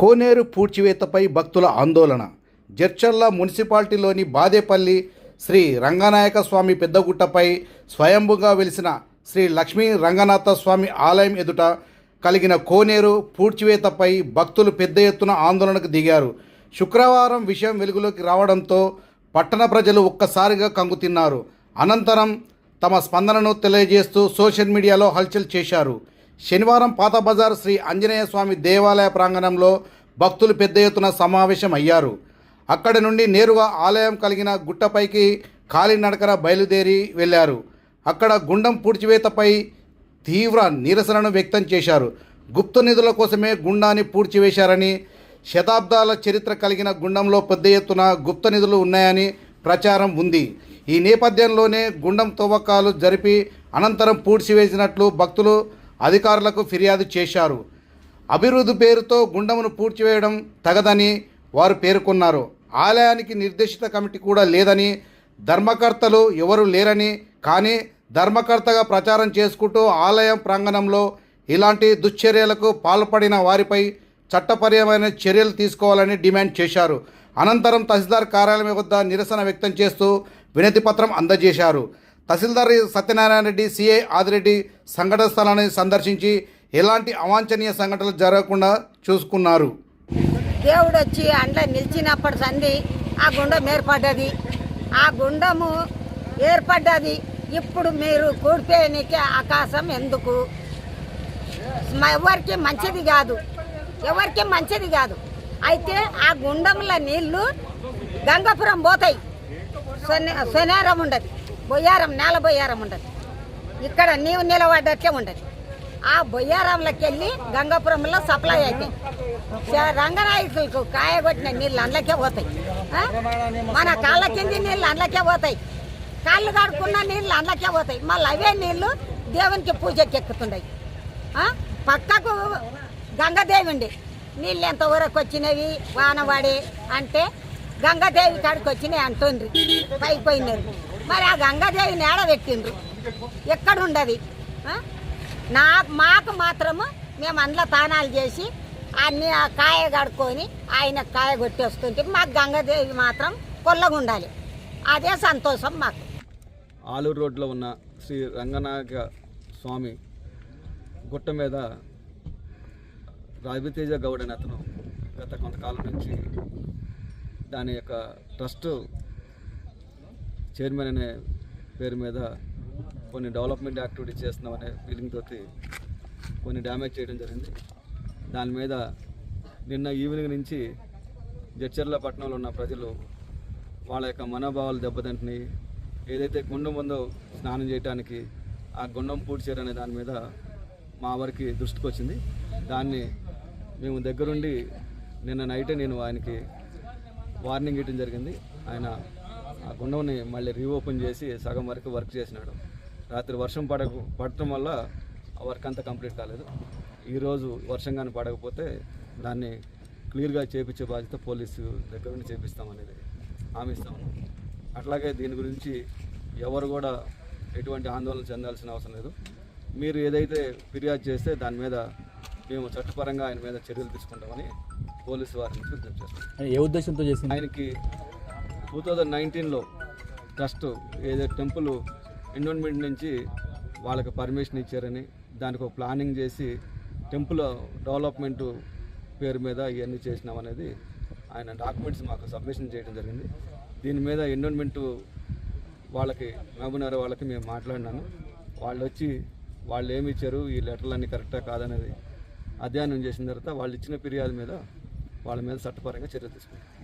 కోనేరు పూడ్చివేతపై భక్తుల ఆందోళన. జడ్చర్ల మున్సిపాలిటీలోని బాదేపల్లి శ్రీ రంగనాయక స్వామి పెద్దగుట్టపై స్వయంభుగా వెలిసిన శ్రీ లక్ష్మీ రంగనాథ స్వామి ఆలయం ఎదుట కలిగిన కోనేరు పూడ్చివేతపై భక్తులు పెద్ద ఎత్తున ఆందోళనకు దిగారు. శుక్రవారం విషయం వెలుగులోకి రావడంతో పట్టణ ప్రజలు ఒక్కసారిగా కంగుతిన్నారు అనంతరం తమ స్పందనను తెలియజేస్తూ సోషల్ మీడియాలో హల్చల్ చేశారు. శనివారం పాత బజార్ శ్రీ ఆంజనేయ స్వామి దేవాలయ ప్రాంగణంలో భక్తులు పెద్ద ఎత్తున సమావేశం అయ్యారు అక్కడి నుండి నేరుగా ఆలయం కలిగిన గుట్టపైకి కాలినడకన బయలుదేరి వెళ్ళారు. అక్కడ గుండం పూడ్చివేతపై తీవ్ర నిరసనను వ్యక్తం చేశారు. గుప్త నిధుల కోసమే గుండాన్ని పూడ్చివేశారని శతాబ్దాల చరిత్ర కలిగిన గుండంలో పెద్ద ఎత్తున గుప్త నిధులు ఉన్నాయని ప్రచారం ఉంది. ఈ నేపథ్యంలోనే గుండం తవ్వకాలు జరిపి అనంతరం పూడ్చివేసినట్లు భక్తులు అధికారులకు ఫిర్యాదు చేశారు. అభివృద్ధి పేరుతో గుండమును పూడ్చివేయడం తగదని వారు పేర్కొన్నారు. ఆలయానికి నిర్దేశిత కమిటీ కూడా లేదని ధర్మకర్తలు ఎవరు లేరని కానీ ధర్మకర్తగా ప్రచారం చేసుకుంటూ ఆలయం ప్రాంగణంలో ఇలాంటి దుశ్చర్యలకు పాల్పడిన వారిపై చట్టపరమైన చర్యలు తీసుకోవాలని డిమాండ్ చేశారు. అనంతరం తహసీల్దార్ కార్యాలయం వద్ద నిరసన వ్యక్తం చేస్తూ వినతిపత్రం అందజేశారు. తహసీల్దార్ సత్యనారాయణ రెడ్డి సిఐ ఆదిరెడ్డి సంఘటన స్థలాన్ని సందర్శించి ఎలాంటి అవాంఛనీయ సంఘటనలు జరగకుండా చూసుకున్నారు. దేవుడు వచ్చి అండ్ల నిలిచినప్పటి సంది ఆ గుండం ఏర్పడ్డది. ఆ గుండము ఏర్పడ్డది. ఇప్పుడు మీరు కూడిపోయనికే ఆకాశం ఎందుకు? ఎవరికి మంచిది కాదు. ఎవరికి మంచిది కాదు. అయితే ఆ గుండంలో నీళ్ళు గంగాపురం పోతాయి. సొనే సొనేరం ఉండదు. బొయ్యారం నేల బొయ్యారం ఉండదు ఇక్కడ నీవు నిలబడ్డట్లే ఉండదు ఆ బొయ్యారంలోకి వెళ్ళి గంగాపురంలో సప్లై అవుతాయి చ- రంగనాయకులకు కాయగొట్టిన నీళ్ళు అందులోకే పోతాయి. మన కాళ్ళ కింది నీళ్ళు అందులోకే పోతాయి. కాళ్ళు కడుక్కున్న నీళ్ళు అందులోకే పోతాయి. మళ్ళీ అవే నీళ్ళు దేవునికి పూజకి ఎక్కుతున్నాయి పక్కకు గంగాదేవి ఉండి నీళ్ళు ఎంతవరకు వచ్చినవి వానవాడి అంటే గంగాదేవి కాడికి వచ్చినాయి అంటుండ్రి. పైపోయినారు మరి ఆ గంగాదేవిని నేడ పెట్టిండ్రు ఎక్కడుండది? నా మాకు మాత్రము మేము అందులో తానాలు చేసి అన్ని ఆ కాయ కడుక్కొని ఆయన కాయ కొట్టి వస్తుంటే మాకు గంగాదేవి మాత్రం కొల్లగుండాలి. అదే సంతోషం మాకు. ఆలూరు రోడ్లో ఉన్న శ్రీ రంగనాయక స్వామి గుట్ట మీద రవితేజ గౌడ్ అనే అతను గత కొంతకాలం నుంచి దాని యొక్క ట్రస్ట్ చైర్మన్ అనే పేరు మీద కొన్ని డెవలప్మెంట్ యాక్టివిటీ చేస్తున్నామనే ఫీలింగ్ తోటి కొన్ని డ్యామేజ్ చేయడం జరిగింది. దాని మీద నిన్న ఈవినింగ్ నుంచి జడ్చర్ల పట్టణంలో ఉన్న ప్రజలు వాళ్ళ యొక్క మనోభావాలు దెబ్బతింటున్నాయి ఏదైతే గుండం ఉందో స్నానం చేయడానికి ఆ గుండం పూడ్చారు అనే దాని మీద మా వారికి దృష్టికి వచ్చింది. దాన్ని మేము దగ్గరుండి నిన్న నైటే నేను ఆయనకి వార్నింగ్ ఇవ్వడం జరిగింది. ఆయన ఆ గుండంని మళ్ళీ రీఓపెన్ చేసి సగం వరకు వర్క్ చేసినాడు. రాత్రి వర్షం పడక పడటం వల్ల ఆ వర్క్ అంతా కంప్లీట్ కాలేదు. ఈరోజు వర్షం కానీ పడకపోతే దాన్ని క్లియర్గా చేపించే బాధ్యత పోలీసు దగ్గర నుండి చేపిస్తామనేది హామీ ఇస్తాము అట్లాగే దీని గురించి ఎవరు కూడా ఎటువంటి ఆందోళన చెందాల్సిన అవసరం లేదు. మీరు ఏదైతే ఫిర్యాదు చేస్తే దాని మీద మేము చట్టపరంగా ఆయన మీద చర్యలు తీసుకుంటామని పోలీసు వారిని విజ్ఞప్తి చేస్తాం ఏ ఉద్దేశంతో చేసింది? ఆయనకి టూ థౌజండ్ నైన్టీన్లో ట్రస్ట్ ఏదో టెంపుల్ ఎండోన్మెంట్ నుంచి వాళ్ళకి పర్మిషన్ ఇచ్చారని దానికి ఒక ప్లానింగ్ చేసి టెంపుల్ డెవలప్మెంట్ పేరు మీద ఇవన్నీ చేసినాం అనేది ఆయన డాక్యుమెంట్స్ మాకు సబ్మిషన్ చేయడం జరిగింది. దీని మీద ఎండోన్మెంట్ వాళ్ళకి మహబూబ్నగర్ వాళ్ళకి మేము మాట్లాడినాను. వాళ్ళు వచ్చి వాళ్ళు ఏమి ఇచ్చారు ఈ లెటర్లన్నీ కరెక్టా కాదనేది అధ్యయనం చేసిన తర్వాత వాళ్ళు ఇచ్చిన ఫిర్యాదు మీద వాళ్ళ మీద చట్టపరంగా చర్య తీసుకుంటాం